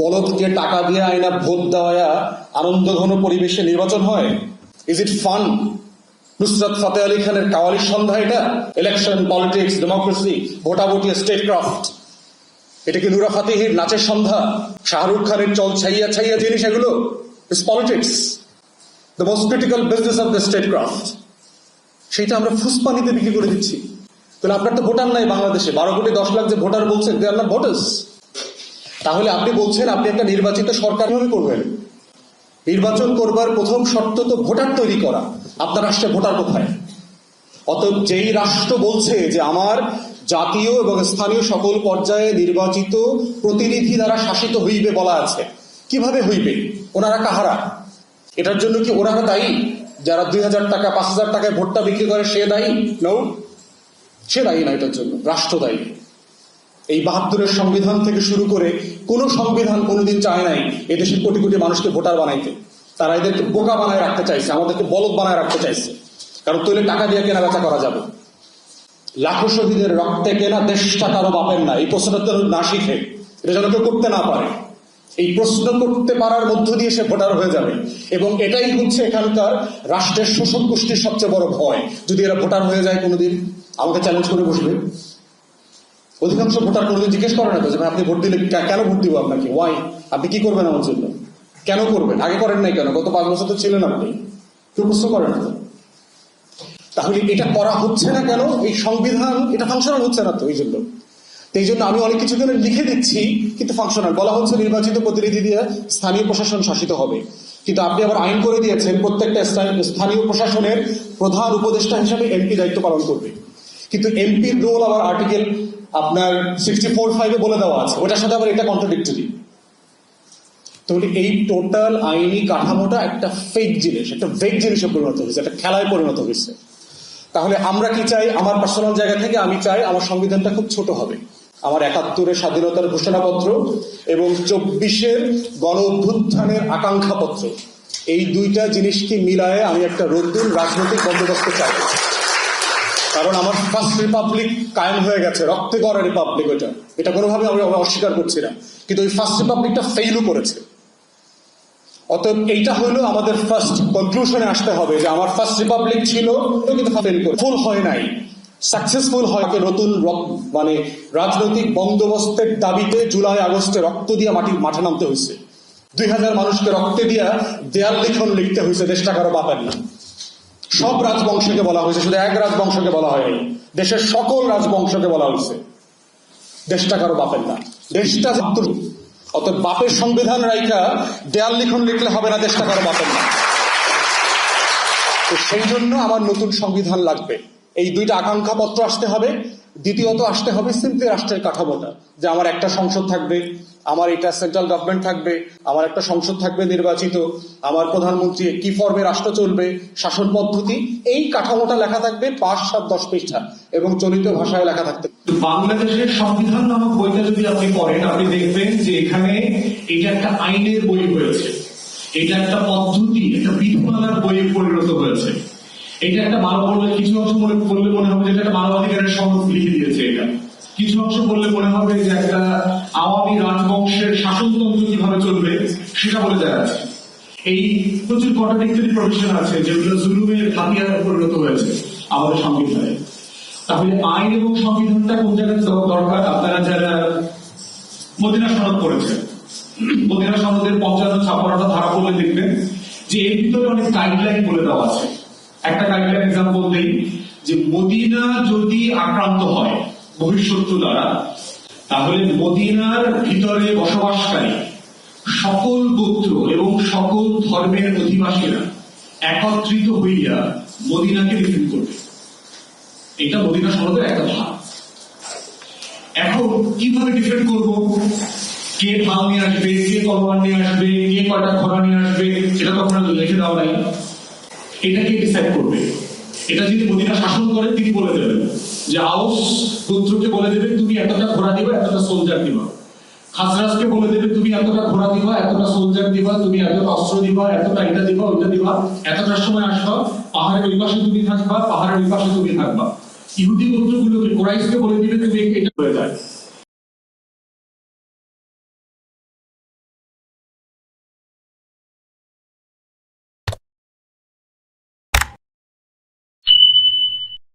বলদকে টাকা দিয়ে আইনা ভোট দেওয়া আনন্দ ঘন পরিবেশে নির্বাচন হয় is it fun Nusrat Fateh Ali খানের কাওয়ালির সন্ধ্যা এটা? ইলেকশন পলিটিক্স ডেমোক্রেসি ভোটাভুটি স্টেট ক্রাফট এটা কি নুরা ফাতেহির নাচের সন্ধ্যা? শাহরুখ খানের চল ছাইয়া ছাইয়া জিনিস এগুলো? Is politics the most critical business of the statecraft সেইটা আমরা ফুসপানিতে বিক্রি করে দিচ্ছি। তাহলে আপনার তো ভোটার নাই বাংলাদেশে। বারো কোটি দশ লাখ যে ভোটার বলছেন দে আর না ভোটার্স তাহলে আপনি বলছেন আপনি একটা নির্বাচিত সরকার কীভাবে করবেন? নির্বাচন করবার প্রথম শর্ত তো ভোটার তৈরি করা। আপনার রাষ্ট্রে ভোটার কোথায়? অতএব যেই রাষ্ট্র বলছে যে আমার জাতীয় এবং স্থানীয় সকল পর্যায়ে নির্বাচিত প্রতিনিধি দ্বারা শাসিত হইবে বলা আছে। কীভাবে হইবে? ওনারা কাহারা? এটার জন্য কি ওনারা দায়ী? যারা দুই হাজার টাকা, পাঁচ হাজার টাকায় ভোটটা বিক্রি করে, সে দায়ী? নৌ সে দায়ী না এটার জন্য। রাষ্ট্র দায়ী। এই বাহাত্তরের সংবিধান থেকে শুরু করে কোন সংবিধান কোনোদিন চায় নাই এদেশের কোটি কোটি মানুষকে ভোটার বানাইতে। তারা এদেরকে বোকা বানায় রাখতে চাইছে, আমাদেরকে বলদ বানায় রাখতে চাইছে। কারণ তৈলে টাকা দিয়ে কেনা বেচা করা যাবে। লাখো শহীদের রক্তে কেনা দেশটা কারও বাপের না, এই প্রশ্নটা তো না শিখে। এটা যেন কেউ করতে না পারে। এই প্রশ্ন করতে পারার মধ্য দিয়ে সে ভোটার হয়ে যাবে। এবং এটাই হচ্ছে এখানকার রাষ্ট্রের শোষণ গোষ্ঠীর সবচেয়ে বড় ভয়। যদি এরা ভোটার হয়ে যায় কোনোদিন, আমাকে চ্যালেঞ্জ করে বসবে। অধিকাংশ ভোটার কোনোদিন জিজ্ঞেস করে না যে আপনি ভোট দিলে কেন ভোট দিব আপনাকে? ওয়াই আপনি কি করবেন আমার জন্য? কেন করবেন? আগে করেন নাই কেন? গত পাঁচ বছর তো ছিলেন আপনি। কেউ প্রশ্ন করে না তাহলে এটা করা হচ্ছে না কেন? এই সংবিধান, এটা ফাংশনাল হচ্ছে না তো এই জন্য। এই জন্য আমি অনেক কিছু লিখে দিচ্ছি, কিন্তু ফাংশনাল বলা হচ্ছে নির্বাচিত প্রতিনিধি দিয়ে স্থানীয় প্রশাসন শাসিত হবে। কিন্তু আপনি আবার আইন করে দিয়েছেন, প্রত্যেকটা স্থানীয় প্রশাসনের প্রধান উপদেষ্টা হিসাবে এমপি দায়িত্ব পালন করবে। কিন্তু এমপির রোল আবার আর্টিকেল আপনার সিক্সটি ফোর ফাইভে বলে দেওয়া আছে। ওটার সাথে আবার এটা কন্ট্রাডিক্টরি তাহলে এই টোটাল আইনি কাঠামোটা একটা ফেক জিনিস, একটা ফেক জিনিসে পরিণত হয়েছে, একটা খেলায় পরিণত হয়েছে। তাহলে আমরা কি চাই? আমার পার্সোনাল জায়গা থেকে আমি চাই আমার সংবিধানটা খুব ছোট হবে। আমার একাত্তরের স্বাধীনতার ঘোষণাপত্র এবং চব্বিশের গণ অভ্যুত্থানের আকাঙ্ক্ষাপত্র। এই দুইটা জিনিসকে মিলায়ে আমি একটা নতুন রাজনৈতিক বন্দোবস্ত চাই। কারণ আমার ফার্স্ট রিপাবলিক কায়েম হয়ে গেছে, রক্তে গড়া রিপাবলিক ওইটা এটা কোনোভাবে আমি অস্বীকার করছি না। কিন্তু ওই ফার্স্ট রিপাবলিকটা ফেইলও করেছে। অতএব এইটা হলো আমাদের ফার্স্ট কনক্লুশনে আসতে হবে যে আমার ফার্স্ট রিপাবলিক ছিল, কিন্তু ফেল করে ফুল হয় নাই। সাকসেসফুল হয় নতুন মানে রাজনৈতিক বন্দোবস্তের দাবিতে জুলাই, আগস্টে রক্ত দিয়ে মাটি মাঠে নামতে হয়েছে। দুই হাজার মানুষকে রক্তে দিয়া দেয়াল লিখন লিখতে হয়েছে দেশটা কারও বাপার না সব রাজবংশকে বলা হয়েছে, শুধু এক রাজবংশকে বলা হয়নি, দেশের সকল রাজবংশকে বলা হয়েছে। দেশটা কারও বাপের না, দেশটা জাতুর অত বাপের সংবিধান রাইখা দেয়াল লিখন লিখলে হবে না, দেশটা কারও বাপের না। তো সেই জন্য আমার নতুন সংবিধান লাগবে। এই দুইটা আকাঙ্ক্ষা পত্র আসতে হবে দ্বিতীয়ত আসতে হবে সিম্পলি রাষ্ট্রের কাঠামোটা, যে আমার একটা সংসদ থাকবে, আমার এটা সেন্ট্রাল গভর্নমেন্ট থাকবে, আমার একটা সংসদ থাকবে নির্বাচিত, আমার প্রধানমন্ত্রী কি ফর্মে রাষ্ট্র চলবে, শাসন পদ্ধতি, এই কাঠামোটা লেখা থাকবে পাঁচ, সাত, দশ পৃষ্ঠা এবং চলিত ভাষায় লেখা থাকতে তো বাংলাদেশের সংবিধান নামক বইটা যদি আপনি পড়েন, আপনি দেখবেন যে এখানে এটা একটা আইনের বই হয়েছে, এটা একটা পদ্ধতি, একটা বিধিমালার বই পরিণত হয়েছে। এটা একটা মানব বললে কিছু অংশ মনে বললে মনে হবে যে এটা একটা মানবাধিকারের সনদ লিখে দিয়েছে এটা। কিছু অংশ বললে মনে হবে যে একটা আওয়ামী রাজবংশের শাসনতন্ত্র কীভাবে চলবে, সেটা বলে দেওয়া আছে। এই প্রচুর কন্ট্রাডিক্টরি প্রভিশন আছে যেগুলো জুলুমের হাতিয়ারে পরিণত হয়েছে আমাদের সংবিধানে। তাহলে আইন এবং সংবিধানটা কোন জায়গায় দরকার? আপনারা যারা মদিনা সনদ করেছেন মদিনা সনদের পঞ্চান্ন ছাপ্পান্নটা ধারা পড়লে দেখবেন যে এর ভিতরে অনেক গাইডলাইন বলে দেওয়া আছে। একটা গাইডলাইন এক্সাম্পল দেই, যে মদিনা যদি আক্রান্ত হয় বহিঃশত্রু দ্বারা তাহলে মদিনার ভিতরে বসবাসকারী সকল গোত্র এবং সকল ধর্মের অধিবাসীরা একত্রিত হইয়া মদিনাকে ডিফেন্ড করবে। এটা মদিনা সনদের একটা ভাগ। এখন কীভাবে ডিফেন্ড করব? কে ঢাল নিয়ে আসবে, কে তলোয়ার নিয়ে আসবে, কে কয়টা ঘোড়া নিয়ে আসবে এটা তো আপনারা লিখে দেওয়া নাই। এটা কে ডিসাইড করবে? এটা যদি মদিনা শাসন করে, তিনি বলে দেবেন যে আউস গোত্রকে বলে দেবে তুমি এতটা ঘোড়া দিবা, এতটা সোলজার দিবা। খাসরাজকে বলে দেবে তুমি এতটা ঘোড়া দিবা, এতটা সোলজার দিবা, তুমি এতটা অস্ত্র দিবা, এতটা এটা দিবা, ওইটা দিবা। এতটার সময় আসবা পাহাড়ের ওই পাশে তুমি থাকবা, পাহাড়ের ওই পাশে তুমি থাকবা। ইহুদি গোত্রগুলোকে, কোরাইশকে বলে দিবে, তুমি এটা হয়ে যায়।